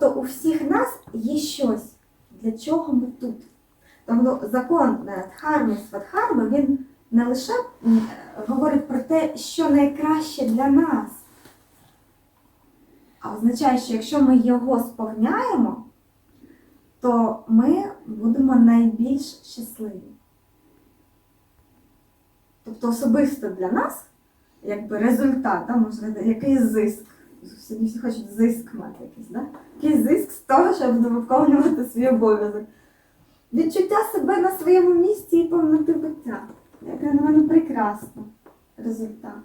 Тобто у всіх нас є щось, для чого ми тут. Тобто закон е, Дхарми Свадхарми, він не лише е, говорить про те, що найкраще для нас, а означає, що якщо ми його сповняємо, то ми будемо найбільш щасливі. Тобто особисто для нас, якби результат, да, можна, який зиск. Всі хочуть зиск мати якийсь, да? Який зиск з того, щоб виконувати свій обов'язок. Відчуття себе на своєму місці і повноти буття. Яке на мене прекрасно результат.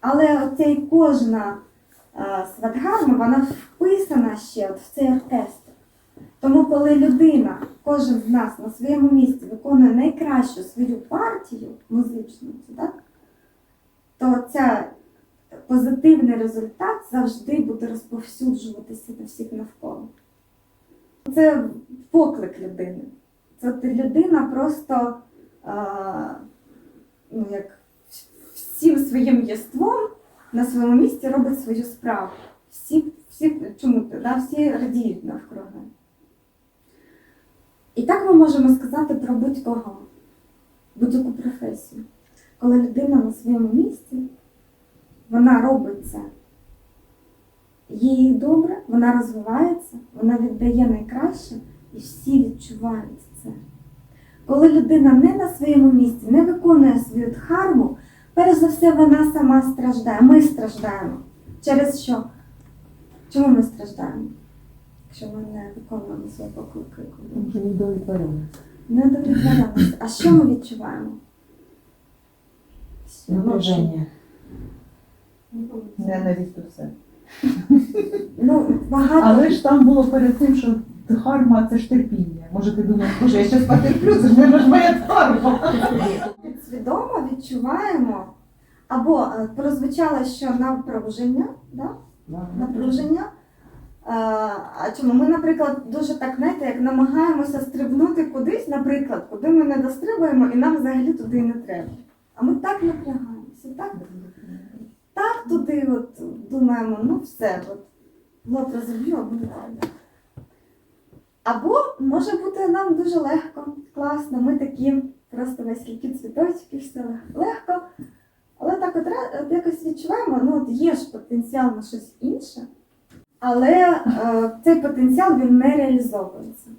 Але оцей кожна е, свадгарма, вона вписана ще от в цей оркестр. Тому, коли людина, кожен з нас на своєму місці виконує найкращу свою партію музичну, так, то ця позитивний результат завжди буде розповсюджуватися на всіх навколо. Це поклик людини. Це людина просто а, ну, як всім своїм єством на своєму місці робить свою справу. Всі, всі, чому, да, всі радіють навкруги. І так ми можемо сказати про будь-кого, будь-яку професію. Коли людина на своєму місці, вона робить це. Їй добре, вона розвивається, вона віддає найкраще, і всі відчувають це. Коли людина не на своєму місці, не виконує свою дхарму, перш за все вона сама страждає. Ми страждаємо. Через що? Чому ми страждаємо? Якщо ми не виконуємо свої поклики. Не удовлетворена. Недовлетвореність. А що ми відчуваємо? Напряження. Ненависть до все. Ну, багато. Але ж там було перед тим, що дхарма це ж терпіння. Може ти думаєш, боже, я зараз потерплю, це ж не ж моя дхарма. Свідомо відчуваємо, або е, прозвучало, що напруження, да? напруження. Е, А чому? Ми, наприклад, дуже так, знаєте, як намагаємося стрибнути кудись, наприклад, куди ми не дострибуємо, і нам взагалі туди не треба. А ми так напрягаємося, так, так туди от думаємо, ну все, от, лоб розіб'ю, а буде добре. Або може бути нам дуже легко, класно, ми такі просто веселі цвіточки, все легко. Але так от, от якось відчуваємо, ну от є ж потенціал на щось інше, але е, цей потенціал він не реалізовується.